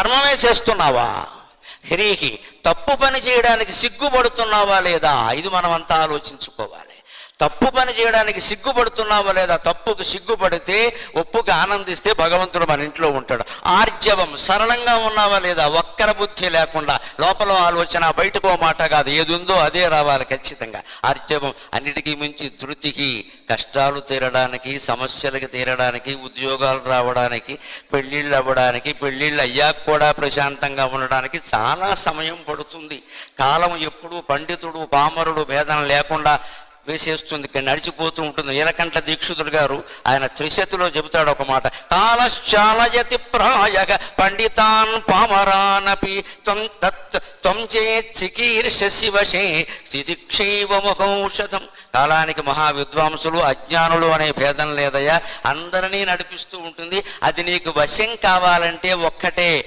కర్మమే చేస్తున్నావా? హ్రీహి తప్పు పని చేయడానికి సిగ్గుపడుతున్నావా లేదా? ఇది మనమంతా ఆలోచించుకోవాలి. తప్పు పని చేయడానికి సిగ్గుపడుతున్నావా లేదా తప్పుకు సిగ్గుపడితే ఒప్పుకి ఆనందిస్తే భగవంతుడు మన ఇంట్లో ఉంటాడు. ఆర్జవం సరళంగా ఉన్నావా లేదా వక్ర బుద్ధి లేకుండా లోపల ఆలోచన బయటకో మాట కాదు ఏది ఉందో అదే రావాలి ఖచ్చితంగా. ఆర్జవం అన్నిటికీ మించి ధృతికి కష్టాలు తీరడానికి సమస్యలకి తీరడానికి ఉద్యోగాలు రావడానికి పెళ్ళిళ్ళు అవ్వడానికి పెళ్ళిళ్ళు అయ్యాక కూడా ప్రశాంతంగా ఉండడానికి చాలా సమయం పడుతుంది. కాలం ఎప్పుడు పండితుడు పామరుడు భేదం లేకుండా వేసేస్తుంది నడిచిపోతూ ఉంటుంది. నీలకంఠ దీక్షితుడు గారు ఆయన త్రిశతిలో చెబుతాడు ఒక మాట. కాలశాలయతి ప్రాయగ పండితాన్ పామరానపి త్వం తత్ త్వం చే చికీర్ష శివశే స్థితిక్షైవముఖౌషధం కాలానికి మహా విద్వాంసులు అజ్ఞానులు అనే భేదం లేదయ్యా. అందరినీ నడిపిస్తూ ఉంటుంది. అది నీకు వశం కావాలంటే ఒక్కటే.